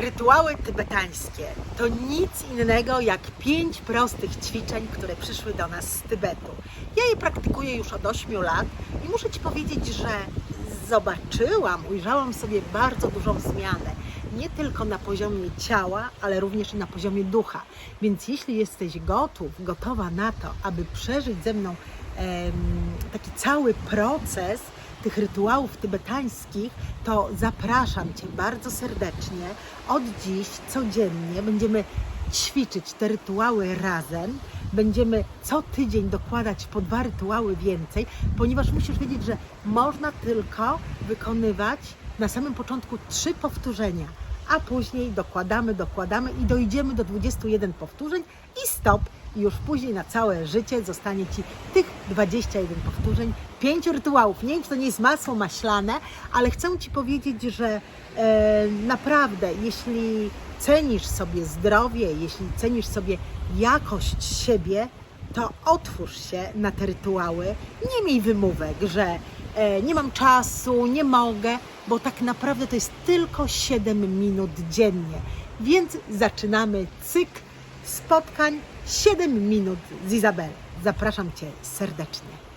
Rytuały tybetańskie to nic innego jak pięć prostych ćwiczeń, które przyszły do nas z Tybetu. Ja je praktykuję już od 8 lat i muszę Ci powiedzieć, że zobaczyłam, ujrzałam sobie bardzo dużą zmianę. Nie tylko na poziomie ciała, ale również i na poziomie ducha. Więc jeśli jesteś gotów, gotowa na to, aby przeżyć ze mną em, taki cały proces, tych rytuałów tybetańskich, to zapraszam Cię bardzo serdecznie. Od dziś codziennie będziemy ćwiczyć te rytuały razem. Będziemy co tydzień dokładać po dwa rytuały więcej, ponieważ musisz wiedzieć, że można tylko wykonywać na samym początku trzy powtórzenia, a później dokładamy, dokładamy i dojdziemy do 21 powtórzeń i stop. I już później na całe życie zostanie Ci tych 21 powtórzeń, 5 rytuałów. Nie wiem, czy to nie jest masło maślane, ale chcę Ci powiedzieć, że e, naprawdę, jeśli cenisz sobie zdrowie, jeśli cenisz sobie jakość siebie, to otwórz się na te rytuały. Nie miej wymówek, że e, nie mam czasu, nie mogę, bo tak naprawdę to jest tylko 7 minut dziennie. Więc zaczynamy cykl spotkań 7 minut z Izabel. Zapraszam Cię serdecznie.